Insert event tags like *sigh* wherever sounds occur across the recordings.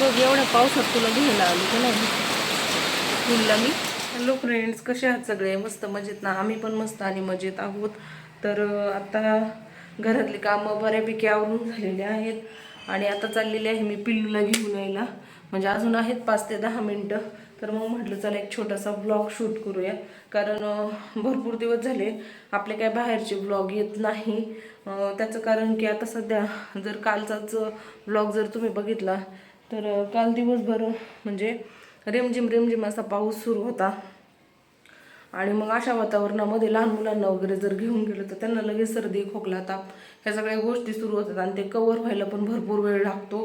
बघ एवढ्या पावसात तुला घ्यायला आली का नाही? स्कूलला मी. हॅलो फ्रेंड्स कसे आहात सगळे? मस्त मजेत ना? आम्ही पण मस्त आणि मजेत आहोत. तर आता घरातली कामं बऱ्यापैकी आवरून झालेली आहेत. आणि आता चाललेली आहे मी पिल्लूला घेऊन यायला. म्हणजे अजून आहेत पाच ते दहा मिनटं. तर मग म्हटलं चला एक छोटासा ब्लॉग शूट करूया. कारण भरपूर दिवस झाले आपले काय बाहेरचे ब्लॉग येत नाही. त्याचं कारण की आता सध्या जर कालचाच ब्लॉग जर तुम्ही बघितला तर काल दिवसभर म्हणजे रिमझिम रिमझिम असा पाऊस सुरू होता. आणि मग अशा वातावरणामध्ये लहान मुलांना वगैरे जर घेऊन गेलं तर त्यांना लगेच सर्दी खोकला ताप ह्या सगळ्या गोष्टी सुरू होतात आणि ते कवर व्हायला पण भरपूर वेळ लागतो.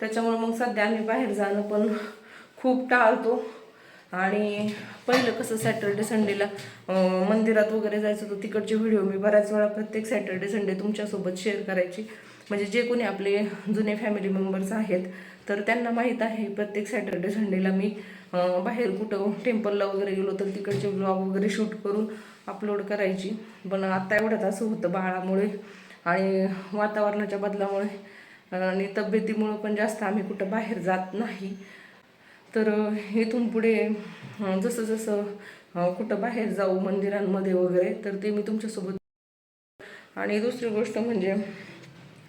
त्याच्यामुळे मग सध्या आम्ही बाहेर जाणं पण खूप टाळतो. आणि पहिलं कसं सॅटर्डे संडेला मंदिरात वगैरे जायचं होतं. तिकडचे व्हिडिओ मी बऱ्याच वेळा प्रत्येक सॅटर्डे संडे तुमच्यासोबत शेअर करायची. म्हणजे जे कोणी आपले जुने फॅमिली मेंबर्स आहेत तर त्यांना माहीत आहे प्रत्येक सॅटर्डे संडेला मी बाहेर कुठं टेम्पलला वगैरे गेलो तर तिकडचे ब्लॉग वगैरे शूट करून अपलोड करायची. पण आत्ता एवढ्यात असं होतं बाळामुळे आणि वातावरणाच्या बदलामुळे आणि तब्येतीमुळं पण जास्त आम्ही कुठं बाहेर जात नाही. तर इथून पुढे जसं जसं कुठं बाहेर जाऊ मंदिरांमध्ये वगैरे तर ते मी तुमच्यासोबत आणि दुसरी गोष्ट म्हणजे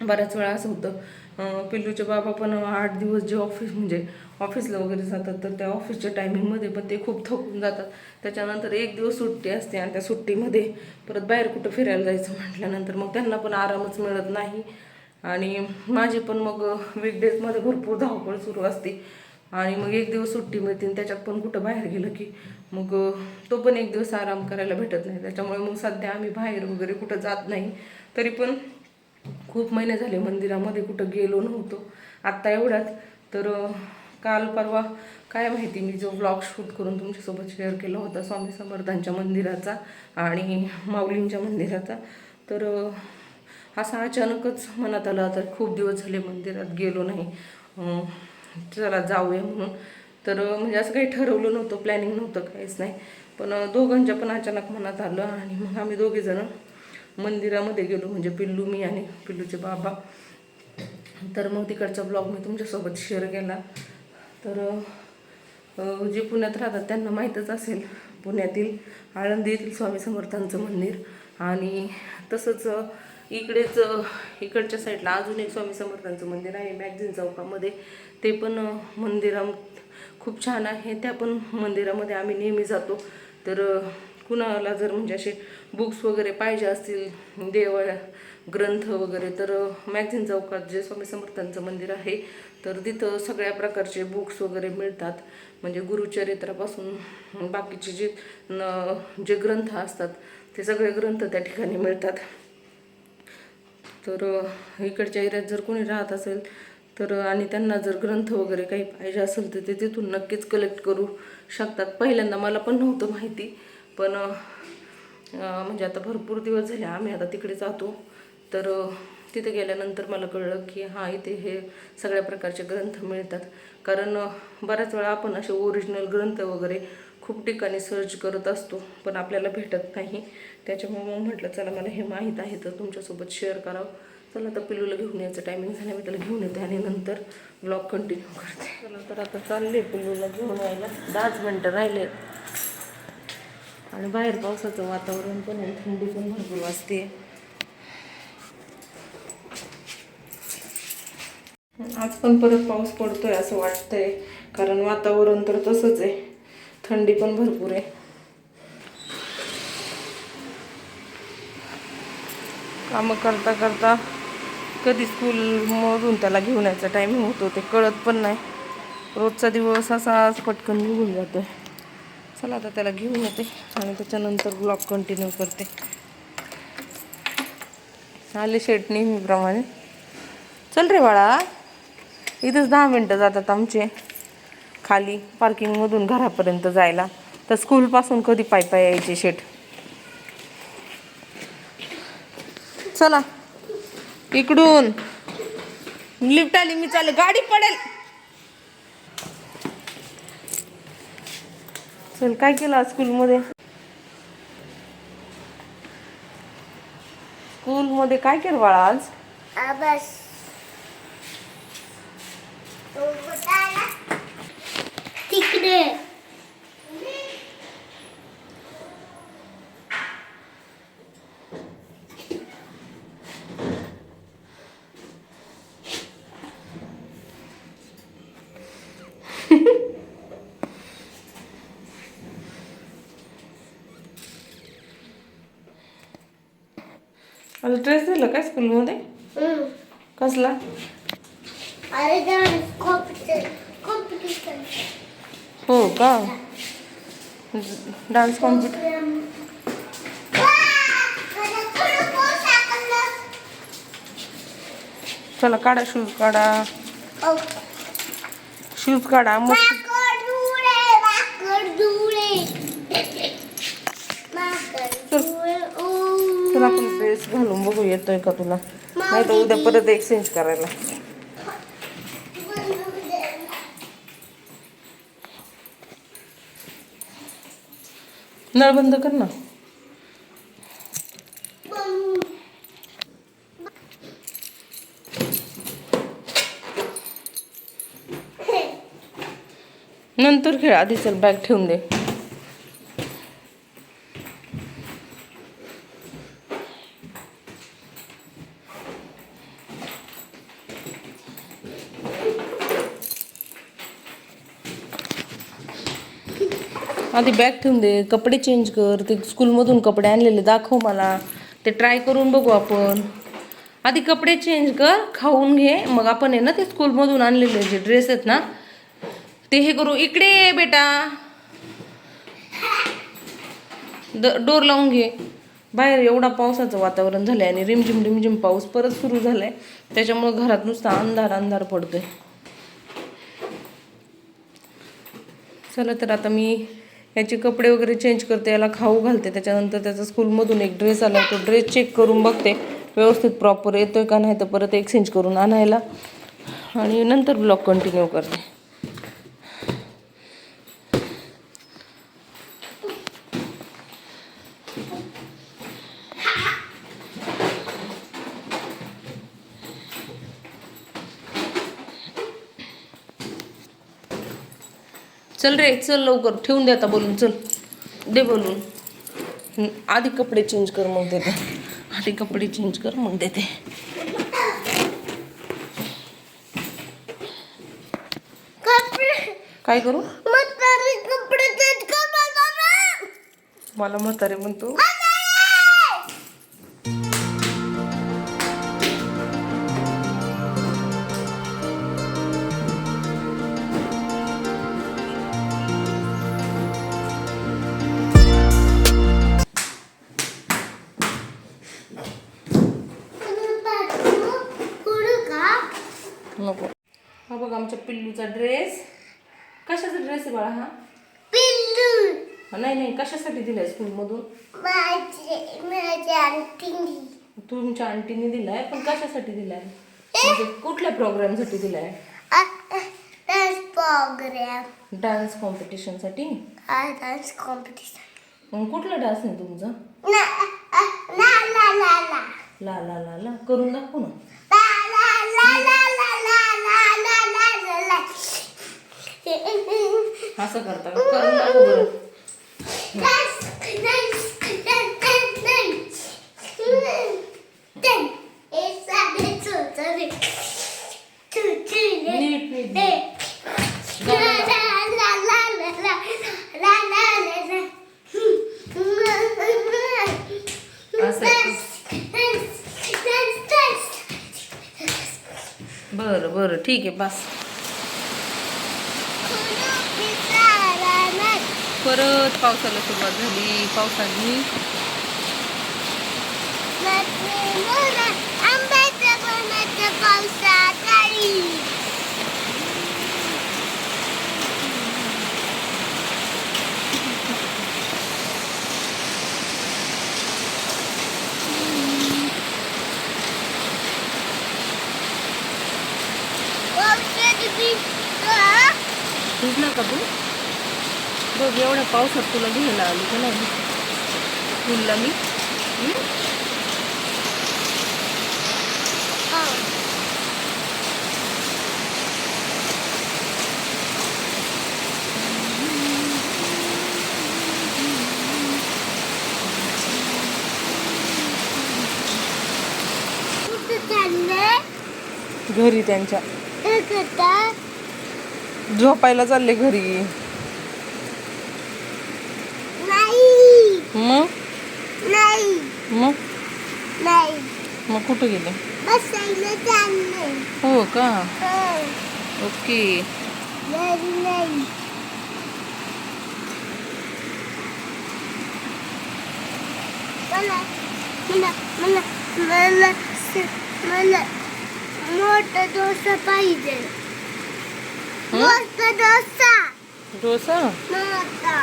बऱ्याच वेळा असं होतं पिल्लूचे बाबा पण आठ दिवस जे ऑफिस म्हणजे ऑफिसला वगैरे जातात तर त्या ऑफिसच्या टायमिंगमध्ये पण ते खूप थकून जातात. त्याच्यानंतर एक दिवस सुट्टी असते आणि त्या सुट्टीमध्ये परत बाहेर कुठं फिरायला जायचं म्हटल्यानंतर मग त्यांना पण आरामच मिळत नाही. आणि माझी पण मग वीकडेजमध्ये भरपूर धावपळ सुरू असते. आणि मग एक दिवस सुट्टी मिळते आणि त्याच्यात पण कुठं बाहेर गेलं की मग तो पण एक दिवस आराम करायला भेटत नाही. त्याच्यामुळे मग सध्या आम्ही बाहेर वगैरे कुठं जात नाही. तरी पण खूप महिने झाले मंदिरामध्ये कुठं गेलो नव्हतो. आत्ता एवढ्यात. तर काल परवा काय माहिती मी जो ब्लॉग शूट करून तुमच्यासोबत शेअर केला होता स्वामी समर्थांच्या मंदिराचा आणि माऊलींच्या मंदिराचा. तर असा अचानकच मनात आलं आता खूप दिवस झाले मंदिरात गेलो नाही. चला जाऊया म्हणून. तर म्हणजे असं काही ठरवलं नव्हतं प्लॅनिंग नव्हतं काहीच नाही. पण दोघांच्या पण अचानक मनात आलं आणि मग आम्ही दोघेजणं मंदिरामध्ये गेलो म्हणजे पिल्लू मी आणि पिल्लूचे बाबा. तर मग तिकडचा ब्लॉग मी तुमच्यासोबत शेअर केला. तर जे पुण्यात राहतात त्यांना माहीतच असेल पुण्यातील आळंदीतील स्वामी समर्थांचं मंदिर. आणि तसंच इकडेच इकडच्या साईडला अजून एक स्वामी समर्थांचं मंदिर आहे मॅगझिन चौकामध्ये. ते पण मंदिरा खूप छान आहे. त्या पण मंदिरामध्ये आम्ही नेहमी जातो. तर कुणाला जर म्हणजे असे बुक्स वगैरे पाहिजे असतील देव ग्रंथ वगैरे तर मॅगझिन चौकात जे स्वामी समर्थांचं मंदिर आहे तर तिथं सगळ्या प्रकारचे बुक्स वगैरे मिळतात. म्हणजे गुरुचरित्रापासून बाकीचे जे न जे ग्रंथ असतात ते सगळे ग्रंथ त्या ठिकाणी मिळतात. तर इकडच्या एरियात जर कोणी राहत असेल तर आणि त्यांना जर ग्रंथ वगैरे काही पाहिजे असेल तर ते तिथून नक्कीच कलेक्ट करू शकतात. पहिल्यांदा मला पण नव्हतं माहिती पण म्हणजे आता भरपूर दिवस झाले आम्ही आता तिकडे जातो. तर तिथे गेल्यानंतर मला कळलं की हां इथे हे सगळ्या प्रकारचे ग्रंथ मिळतात. कारण बऱ्याच वेळा आपण असे ओरिजिनल ग्रंथ वगैरे खूप ठिकाणी सर्च करत असतो पण आपल्याला भेटत नाही. त्याच्यामुळे मग म्हटलं चला मला हे माहीत आहे तर तुमच्यासोबत शेअर करावं. चला आता पिल्लूला घेऊन यायचं. टायमिंग झालं मी त्याला घेऊन येते आणि नंतर ब्लॉग कंटिन्यू करते. चला तर आता चालले पिल्लूला घेऊन यायला. दहाच मिनटं राहिले. आणि बाहेर पावसाचं वातावरण पण आहे थंडी पण भरपूर वाजते. आज पण परत पाऊस पडतोय असं वाटतंय कारण वातावरण तर तसंच आहे. थंडी पण भरपूर आहे. कामं करता करता कधी स्कूलमधून त्याला घेऊन यायचा टायमिंग होतो ते कळत पण नाही. रोजचा दिवस असाच पटकन निघून जातोय. चला आता त्याला घेऊन येते आणि त्याच्यानंतर ब्लॉग कंटिन्यू करते. आले शेट नेहमीप्रमाणे. चल रे बाळा. इथंच दहा मिनटं जातात आमचे. खाली पार्किंगमधून घरापर्यंत जायला. तर स्कूलपासून कधी पाय पाय यायचे शेट चला. इकडून. लिफ्ट आली मी चालेल. गाडी पडेल. असेल. काय केलं आज स्कूलमध्ये? स्कूलमध्ये काय केलं बाळा आज? आज ड्रेस दिला काय स्कूलमध्ये. कसला? कॉम्पिटिशन कॉम्पिटिशन हो का? डान्स कॉम्पिट चला काढा शूज काढा. शूज काढा मस्त *laughs* आपण ड्रेस घालून बघू येतोय का तुला? नाही तर उद्या परत एक्सचेंज करायला. नळ बंद कर ना. नंतर खेळ आधी चल बॅग ठेवून दे. आधी बॅग ठेवून दे कपडे चेंज कर ते स्कूलमधून कपडे आणलेले दाखव मला. ते ट्राय करून बघू आपण. आधी कपडे चेंज कर खाऊन घे. मग आपण आहे ना ते स्कूलमधून आणलेले जे ड्रेस आहेत ना ते हे करू. इकडे ये बेटा. द डोर लावून घे. बाहेर एवढा पावसाचं वातावरण झालं आहे आणि रिमझिम रिमझिम पाऊस परत सुरू झाला आहे त्याच्यामुळं घरात नुसता अंधार अंधार पडतोय. चला तर आता मी याचे कपडे वगैरे चेंज करते याला खाऊ घालते. त्याच्यानंतर त्याचा स्कूलमधून एक ड्रेस आला तो ड्रेस चेक करून बघते. व्यवस्थित प्रॉपर येतोय का नाही तर परत एक्सचेंज करून आणायला. आणि नंतर ब्लॉग कंटिन्यू करते. चल रे चल लवकर. ठेवून दे आता बोलून चल. दे बोलून. आधी कपडे चेंज कर मग देते. आधी कपडे चेंज कर मग देते. काय करू? मला म्हातारे म्हणतो. नको. हा बघ आमच्या पिल्लूचा ड्रेस कशाचा ड्रेस आहे बाळा हा? पिल्लू. नाही नाही कशासाठी दिलाय स्कूलमधून तुमच्या आंटीने दिलाय पण कशासाठी दिलाय? म्हणजे कुठल्या प्रोग्रामसाठी दिलाय? प्रोग्राम डान्स कॉम्पिटिशनसाठी डान्स कॉम्पिटिशन कुठला डान्स आहे तुमचा? ला ला ला. ला ला ला करून दाखव ना. ला ला ला ला. असं करता. करून दाखव बरं. नीट नीट बरं बरं. ठीक आहे बस. परत पावसाला सुरुवात झाली पावसाने आंब्याच्या पावसात आली पावसात बी का? भिजला का तू बघ एवढ्या पावसात तुला घ्यायला आली का नाही? स्कूलला मी. हं? घरी त्यांच्या. झोपायला चालले घरी नाही मग नाही मग नाही मग कुठं गेले बसायला चालले हो का हो ओके नाही नाही मला मला मला मला स- मला मोठा डोसा पाहिजे हं? मोठा डोसा डोसा मोठा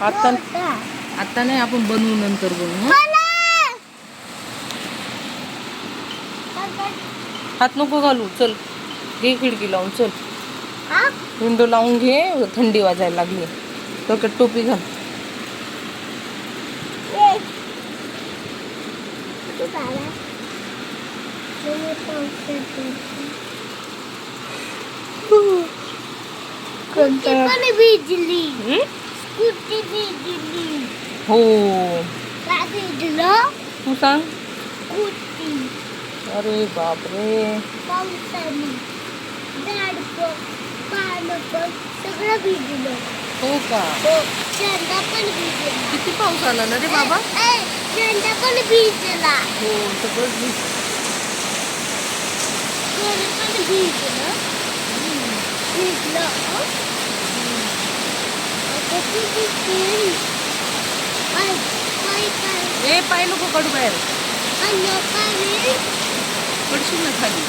आता मोठा. आता नाही आपण बनवू नंतर बनवू हं? हात नको घालू चल. घे खिडकी लावून चल. हा? विंडो लावून घे थंडी वाजायला लागली. डोक्यात टोपी घाल. ये. भिजली हं? भिजली भिजलं तू सांग. अरे बापरे. सगळं भिजलं. हो का? हो झेंडा पण भिजला. किती पाऊस आला ना रे बाबा? झेंडा पण भिजला. हो सगळं भिज- घर पण भिजलं. भिजलं हं? आता तू भिजशील. काय काय काय ए पाय नको कडू बाहेर अन्न पाणी पडशील ना खाली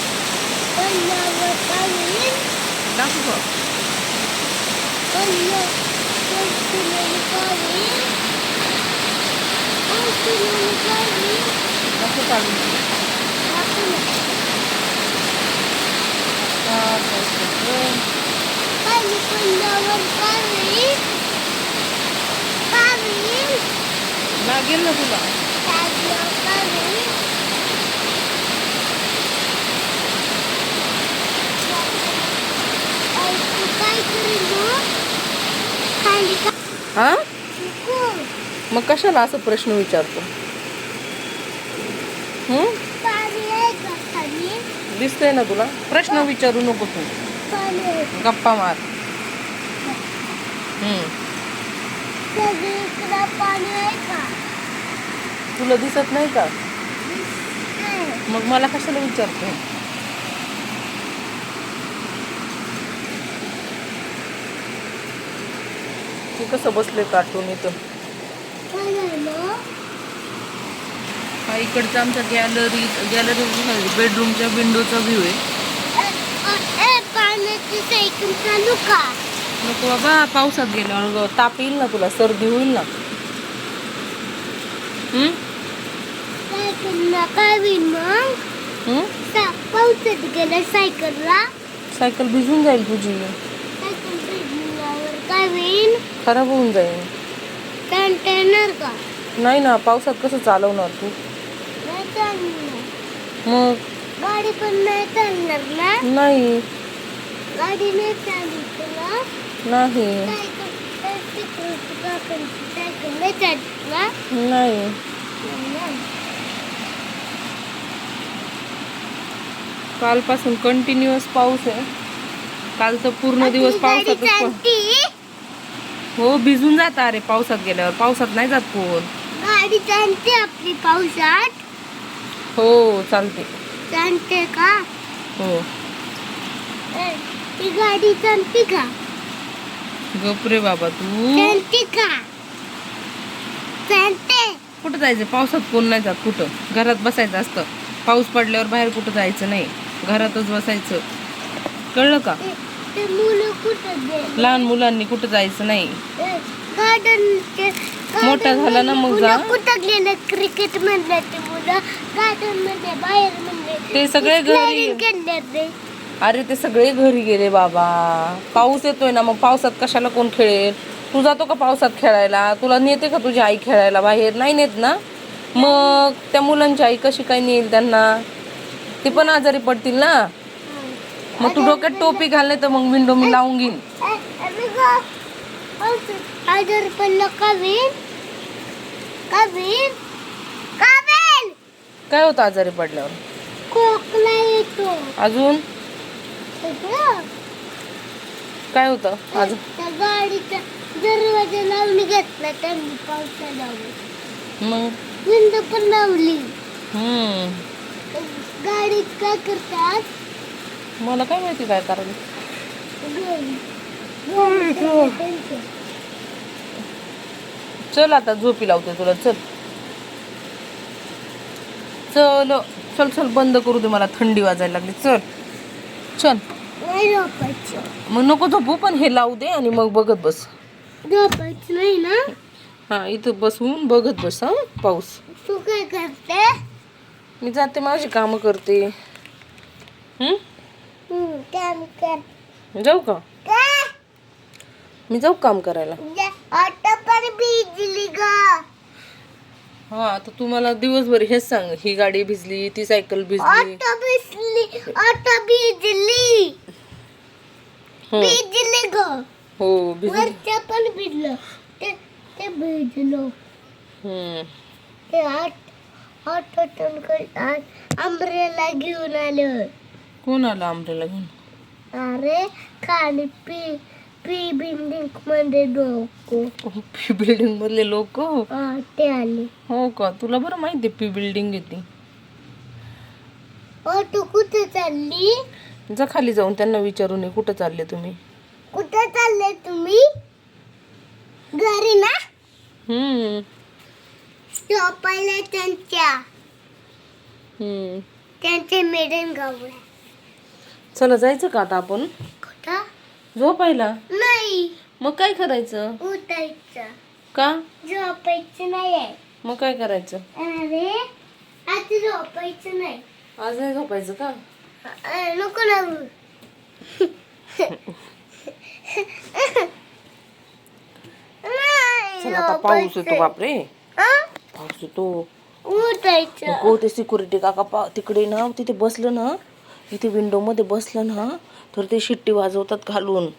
अन्नावर पाणी दाखव का अन्न पडशील पाणी पडशील पाणी दाखव काढून आपण हा, पाऊस पडतोय. पाणी पडल्यावर पाणी पाणी लागेल ना तुला मग? हा मग कशाला असं प्रश्न विचारतो हं? दिसतंय ना तुला प्रश्न विचारू नको तू पाणी आहे का? गप्पा मार हं. सगळीकडं पाणी आहे का तुला दिसत नाही का. मग मला कशाला विचारतो तू कसं बसले कार्टून इथं? हा इकडचा आमचा गॅलरी गॅलरी बेडरूमच्या विंडोचा व्ह्यू आहे. नको बाबा पावसात गेल्यावर ताप येईल ना तुला सर्दी होईल ना. हं? काय होईल मग? हं? सा- पावसात गेलं सायकलला. सायकल भिजून जाईल तुझी सायकल काय होईल? खराब होऊन जाईल. का? नाही ना पावसात कसं चालवणार तू? नाही चालणार. मग? गाडी पण नाही चालणार ना? नाही. गाडी नाही चालली तुला? नाही. सायकल सायकल काकांची सायकल नाही चालत ना नाही. नाही. कालपासून कंटिन्युअस पाऊस आहे. काल तर पूर्ण दिवस पावसातच चालती? हो भिजून जात. अरे पावसात गेल्यावर. पावसात नाही जात कोण. गाडी चालते आपली पावसात? हो चालते. चालते का? हो. ती गाडी चालते का? गप रे बाबा तू. चालते का? चालते. कुठं जायचं? पावसात कोण नाही जात कुठं? घरात बसायचं असतं. पाऊस पडल्यावर बाहेर कुठं जायचं नाही. घरातच बसायचं. कळलं का? लहान मुलांनी कुठं जायचं नाही. मोठा झाला ना मग जा. क्रिकेट ते सगळे घरी अरे ते सगळे घरी गेले बाबा. पाऊस येतोय ना मग पावसात कशाला कोण खेळेल? तू जातो का पावसात खेळायला? तुला नेते का तुझी आई खेळायला बाहेर? नाही नेत ना? मग त्या मुलांची आई कशी काय नेईल त्यांना? ते पण आजारी पडतील ना? मग तू डोक्यात टोपी घाल नाही तर मग विंडो मी लावून घेईन. पडलं काय होतं आजारी पडल्यावर? खोकला येतो. अजून? काय होतं? गाडीचा दरवाजा लावून घेतला त्यांनी पावसाला. मग? विंडो पण लावली. हम्म. गाडीत काय करतात मला काय माहिती काय कारण चल आता झोपी लावते तुला चल. चल चल चल बंद करू दे मला थंडी वाजायला लागली. चल चल. नाही झोपायचं. मग नको झोपू पण हे लावू दे आणि मग बघत बस. झोपायचं नाही ना? हा इथं बसवून बघत बस हा पाऊस. तू काय करते? मी जाते माझी कामं करते? हम्म, काम कर. जाऊ का? मी जाऊ काम करायला. पण भिजली ग. हा आता तू मला दिवसभर हेच सांग ही गाडी भिजली ती सायकल भिजली. ऑटो भिजली ऑटो भिजली. हो. भिजली ग. हो भिजली. वरच्या पण भिजलं. ते ते भिजलो ते आठ ऑटोतून आंब्रेला घेऊन आलं. कोण आला आमरेला घेऊन? अरे खाली पी पी बिल्डिंगमध्ये डोको. पी बिल्डिंग मधले लोक? हा, ते आले. हो का? तुला बरं माहिती पी बिल्डिंग येते ऑटो कुठे चालली? जा खाली जाऊन त्यांना विचारून ये कुठं चालले तुम्ही? कुठे चालले तुम्ही? घरी ना? हम्म. झोपायला त्यांच्या. हम्म. त्यांचे मेडन गावला चला जायचं का आता आपण? कुठं? झोपायला नाही. मग काय करायचं? उठायचं. का? झोपायचं नाही आहे. मग काय करायचं? अरे आज झोपायचं नाही. आज नाही झोपायचं का? अ, नको ना *laughs* चला आता पाऊस येतो झोपायचं. बापरे. हा? पाऊस येतो. नको ते सिक्युरिटी काका पा तिकडे ना तिथे बसलं ना इथे विंडो मध्ये बसलं ना तर ते शिट्टी वाजवतात घालून.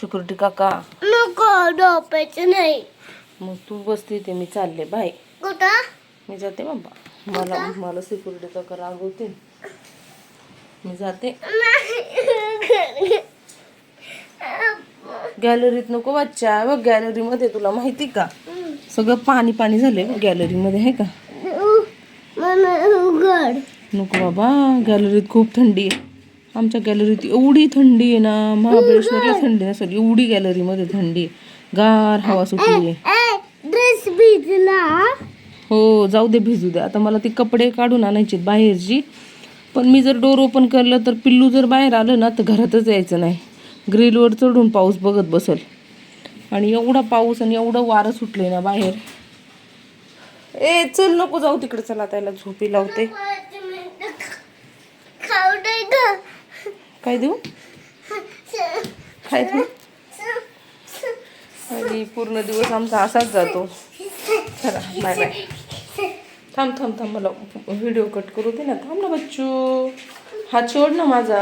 सिक्युरिटी काका. नको झोपायचं नाही. मग तू बसते ते मी चालले बाय. मी जाते बाबा. मला मला सिक्युरिटी काका रागवते. मी जाते. गॅलरीत नको बच्चा बघ गॅलरी मध्ये तुला माहिती का? सगळं पाणी पाणी झालंय बघ गॅलरी मध्ये आहे का? नको बाबा गॅलरीत खूप थंडी आहे. आमच्या गॅलरीत एवढी थंडी आहे ना महाबळेश्वरला थंडी नसेल एवढी गॅलरीमध्ये थंडी आहे. गार हवा सुटली आहे. ड्रेस भिजला हो जाऊ दे भिजू दे. आता मला ती कपडे काढून आणायचे बाहेरची. पण मी जर डोर ओपन केलं तर पिल्लू जर बाहेर आलं ना तर घरातच यायचं नाही. ग्रिलवर चढून पाऊस बघत बसल. आणि एवढा पाऊस आणि एवढं वारं सुटले ना बाहेर. ए चल नको जाऊ तिकडे चला त्याला झोपी लावते. काय देऊ? काय देऊ आणि पूर्ण दिवस आमचा असाच जातो. चला बाय बाय थांब थांब थांब मला व्हिडिओ कट करू दे ना. थांब ना बच्चू. हा छोड ना माझा.